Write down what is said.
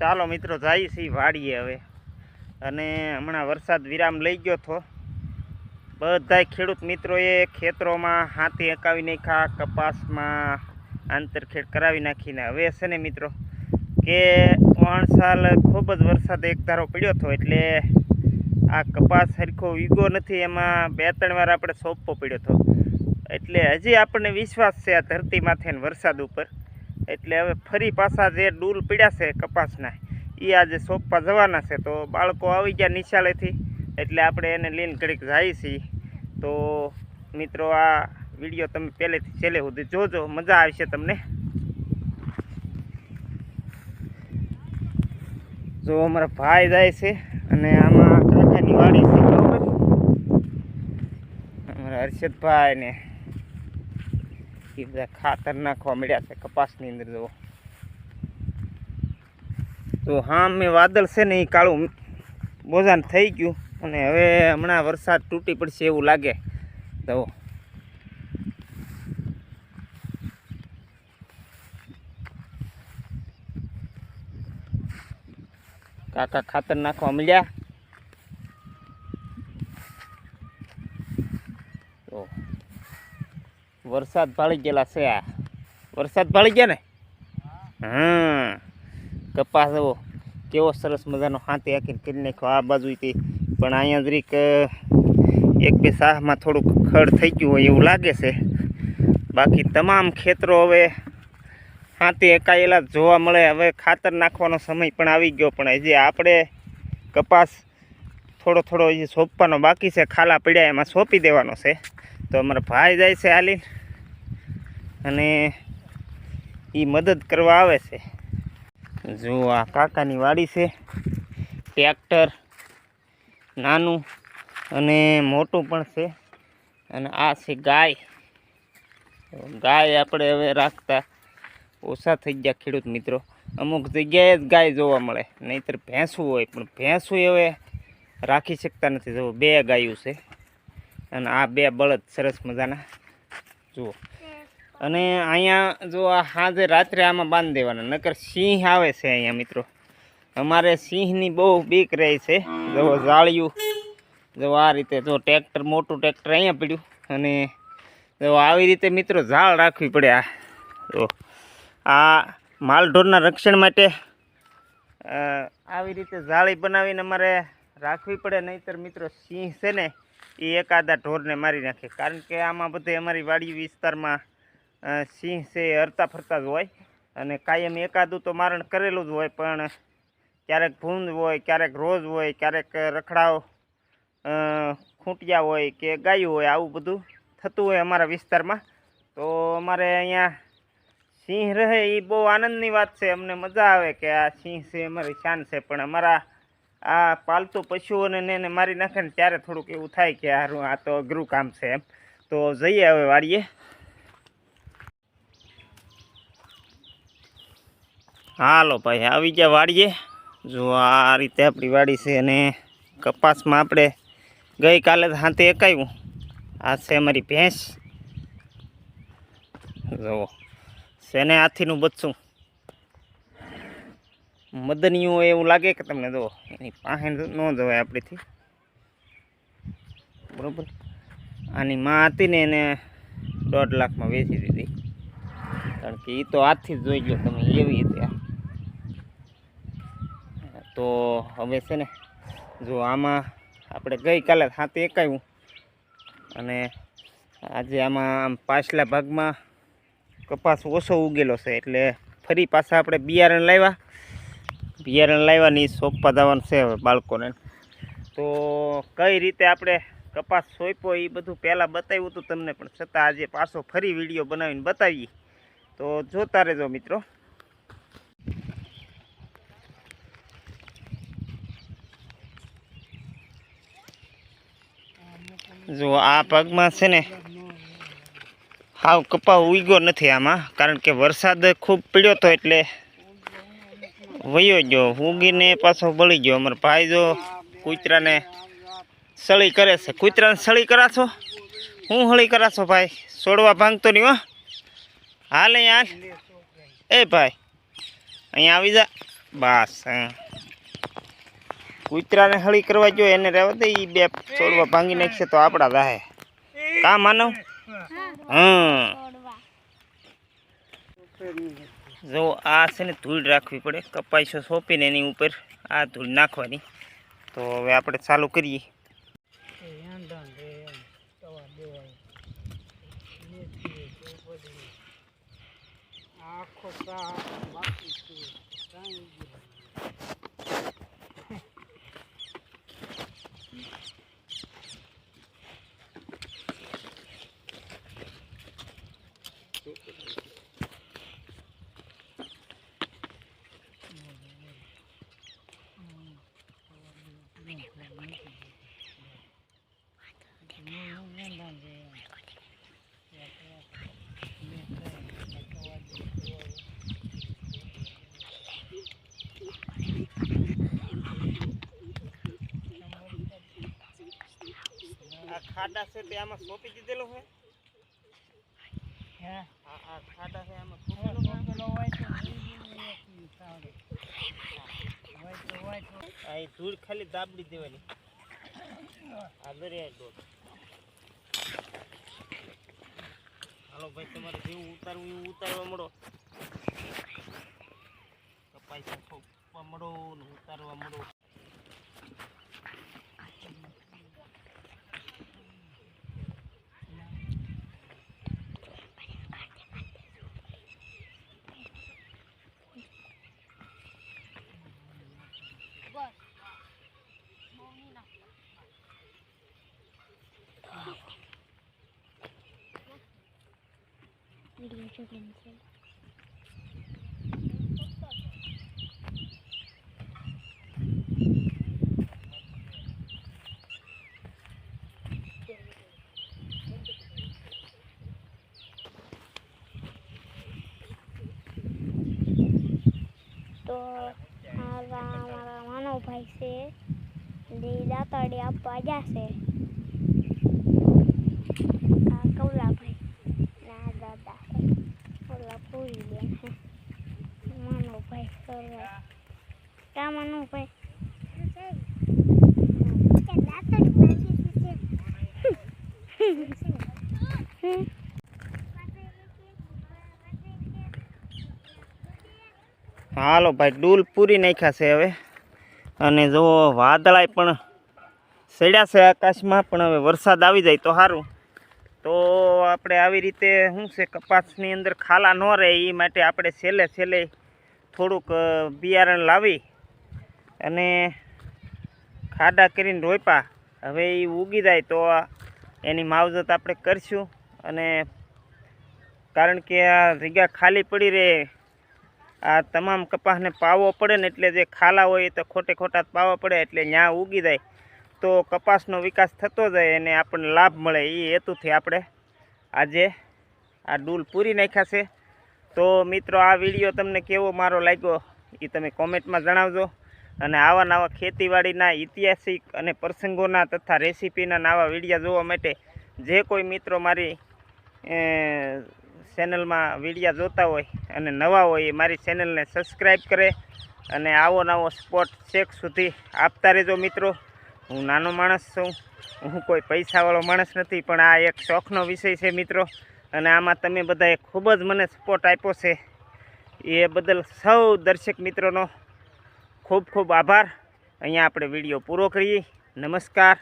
ચાલો મિત્રો, જાય છે વાડીએ હવે. અને હમણાં વરસાદ વિરામ લઈ ગયો હતો બધાય ખેડૂત મિત્રોએ ખેતરોમાં હાથી એકાવી નાખ્યા, કપાસમાં આંતરખેડ કરાવી નાખીને. હવે છે ને મિત્રો, કે ત્રણ સાલ ખૂબ જ વરસાદ એકધારો પડ્યો હતો એટલે આ કપાસ સરખો વીગો નથી, એમાં બે ત્રણ વાર આપણે સોંપવો પડ્યો હતો એટલે હજી આપણને વિશ્વાસ છે આ ધરતી માથે વરસાદ ઉપર. એટલે હવે ફરી પાછા જે ડૂલ પીડ્યા છે કપાસના એ આજે સોંપવા જવાના છે. તો બાળકો આવી ગયા નિશાળેથી, એટલે આપણે એને લીન ઘડીક જાય છીએ તો મિત્રો, આ વીડિયો તમે પહેલેથી છેલ્લે સુધી જોજો, મજા આવશે તમને. જો અમારા ભાઈ જાય છે, અને આમાં કાકાની વાડી છે, બરાબર? અમારા હર્ષદભાઈ ને એ બધા ખાતર નાખવા મળ્યા છે, કપાસની અંદર જુઓ. તો હા મેં વાદળ છે ને એ કાળું બોજાન થઈ ગયું અને હવે હમણાં વરસાદ તૂટી પડશે એવું લાગે. તો કાકા ખાતર નાખવા મળ્યા તો વરસાદ ભાળી ગયેલા છે આ. વરસાદ ભાળી ગયા ને? હા કપાસ એવો કેવો સરસ મજાનો હાથે આખીને કરી નાખ્યો આ બાજુથી. પણ અહીંયા જરીક એક બે સાહમાં થોડુંક ખડ થઈ ગયું હોય એવું લાગે છે. બાકી તમામ ખેતરો હવે હાથે એકાયેલા જોવા મળે. હવે ખાતર નાખવાનો સમય પણ આવી ગયો, પણ હજી આપણે કપાસ થોડો થોડો હજી સોંપવાનો બાકી છે. ખાલા પડ્યા એમાં સોંપી દેવાનો છે. તો અમારા ભાઈ જાય છે હાલીને. અને એ મદદ કરવા આવે છે. જો આ કાકાની વાડી છે, ટ્રેક્ટર નાનું અને મોટું પણ છે, અને આ છે ગાય. ગાય આપણે હવે રાખતા ઓછા થઈ ગયા ખેડૂત મિત્રો. અમુક જગ્યાએ જ ગાય જોવા મળે, નહીંતર ભેંસું હોય, પણ ભેંસું હવે રાખી શકતા નથી. જો બે ગાયું છે, અને આ બે બળદ સરસ મજાના. જુઓ. અને અહીંયા જો આ સાંજે રાત્રે આમાં બાંધી દેવાના, નકર સિંહ આવે છે અહીંયા મિત્રો. અમારે સિંહની બહુ બીક રહે છે. જો જાળિયું જો આ રીતે જો ટ્રેક્ટર, મોટું ટ્રેક્ટર અહીંયા પડ્યું અને જો આવી રીતે મિત્રો ઝાડ રાખવી પડે આ. જો આ માલઢોરના રક્ષણ માટે આવી રીતે જાળી બનાવીને અમારે રાખવી પડે, નહીંતર મિત્રો સિંહ છે ને એ એકાદા ઢોરને મારી નાખે. કારણ કે આમાં બધે અમારી વાડી વિસ્તારમાં સિંહ છે હરતા ફરતા જ હોય અને કાયમ એકાદું તો મારણ કરેલું જ હોય, પણ ક્યારેક ભૂંદ હોય, ક્યારેક રોજ હોય, ક્યારેક રખડાવ ખૂંટિયા હોય કે ગાયું હોય, આવું બધું થતું હોય અમારા વિસ્તારમાં. તો અમારે અહીંયા સિંહ રહે એ બહુ આનંદની વાત છે, અમને મજા આવે કે આ સિંહ છે, અમારી શાન છે, પણ અમારા આ પાલતુ પશુઓને ને એને મારી નાખે ને ત્યારે થોડુંક એવું થાય કે હારું આ તો અઘરું કામ છે એમ. તો જઈએ હવે વાડીએ. હાલો ભાઈ, આવી ગયા વાડીએ. જો આ રીતે આપણી વાડી છે અને કપાસમાં આપણે ગઈકાલે હાથે એકાયું આ છે અમારી ભેંસ. જુઓ શેને હાથીનું બચ્ચું? મદનિયું એવું લાગે કે તમને જુઓ એની પાસે ન જવાય આપણેથી. બરાબર? આની માં હતી ને એને દોઢ લાખમાં વેચી દીધી. કારણ કે એ તો હાથથી જ જોઈ ગયો તમે, એવી આ. તો હવે છે ને, જો આમાં આપણે ગઈકાલે હાથે એકાયું અને આજે આમાં આમ પાછલા ભાગમાં કપાસ ઓછો ઉગેલો છે, એટલે ફરી પાછા આપણે બિયારણ લાવ્યા. બિયારણ લાવ્યા ને એ સોંપવા જવાનું છે હવે બાળકોને. તો કઈ રીતે આપણે કપાસ સોંપ્યો એ બધું પહેલાં બતાવ્યું હતું તમને, પણ છતાં આજે પાછો ફરી વીડિયો બનાવીને બતાવીએ. તો જોતા રહેજો મિત્રો. જો આ ભાગમાં છે ને, હાવ કપા ઉગ્યો નથી આમાં, કારણ કે વરસાદ ખૂબ પડ્યો હતો એટલે વયો ગયો. ઉગીને પાછો બળી ગયો. અમારા ભાઈ જો કૂતરાને સળી કરે છે. કૂતરાને સળી કરાશો? હું હળી કરાશો ભાઈ? છોડવા ભાંગતો નહીં હો. હાલ અહીંયા હાલ. એ ભાઈ, અહીંયા આવી જા. બસ, હા. કૂતરાને હળી કરવા જોઈએ એને રહેવા દે એ બે છોડવા ભાંગી નાખશે તો આપણા રાહે. કા માનવ હમ. જો આ છે ને ધૂળ રાખવી પડે, કપાઈશો સોંપીને એની ઉપર આ ધૂળ નાખવાની. તો હવે આપણે ચાલુ કરીએ. આખો સા બાકી છે કાંઈ ગયું આ ખાડા છે તે આમાં સોંપી દીધેલો છે હે? આ આ ખાડા છે આમાં સોંપેલો હોય. તો હોય તો હોય તો. આ ધૂળ ખાલી દાબડી દેવાની. આ દરિયા ડોક હાલો ભાઈ તમારે જેવું ઉતારવું એવું ઉતારવા મળો. કપાઈ સોંપવા મળો ને ઉતારવા મળો. તો મારા મારા માનવ ભાઈ છે જે દાતાડી આપવા જશે આ કવલાભાઈ ને આ દાદા છે ઓલા પૂરી બેન છે માનવ ભાઈ સરવા કા માનવ ભાઈ હમ હાલો ભાઈ, ડૂલ પૂરી નાખ્યા છે હવે. અને જો વાદળાય પણ સડ્યા છે આકાશમાં, પણ હવે વરસાદ આવી જાય તો સારું. તો આપણે આવી રીતે, શું છે, કપાસની અંદર ખાલા ન રહે એ માટે આપણે છેલ્લે છેલ્લે થોડુંક બિયારણ લાવી અને ખાડા કરીને રોપ્યા. હવે એ ઉગી જાય તો એની માવજત આપણે કરશું. અને કારણ કે આ જગ્યા ખાલી પડી રહે, આ તમામ કપાસને પાવો પડે ને એટલે જે ખાલા હોય તો ખોટે ખોટા પાવા પડે, એટલે ત્યાં ઉગી જાય. તો કપાસનો વિકાસ થતો જાય અને આપણને લાભ મળે એ હેતુથી આપણે આજે આ ડૂલ પૂરી નાખ્યા છે. તો મિત્રો, આ વીડિયો તમને કેવો મારો લાગ્યો એ તમે કોમેન્ટમાં જણાવજો. અને આવા નવા ખેતીવાડીના ઐતિહાસિક અને પ્રસંગોના તથા રેસીપીના નવા વિડીયા જોવા માટે જે કોઈ મિત્રો મારી ચેનલમાં વિડીયા જોતા હોય અને નવા હોય એ મારી ચેનલને સબસ્ક્રાઈબ કરે અને આવો નવો સ્પોટ ચેક સુધી આપતા રહેજો મિત્રો. હું નાનો માણસ છું. હું કોઈ પૈસાવાળો માણસ નથી, પણ આ એક શોખનો વિષય છે મિત્રો. અને આમાં તમે બધાએ ખૂબ જ મને સપોર્ટ આપ્યો છે. એ બદલ સૌ દર્શક મિત્રોનો ખૂબ ખૂબ આભાર. અહીંયા આપણે વીડિયો પૂરો કરીએ. નમસ્કાર.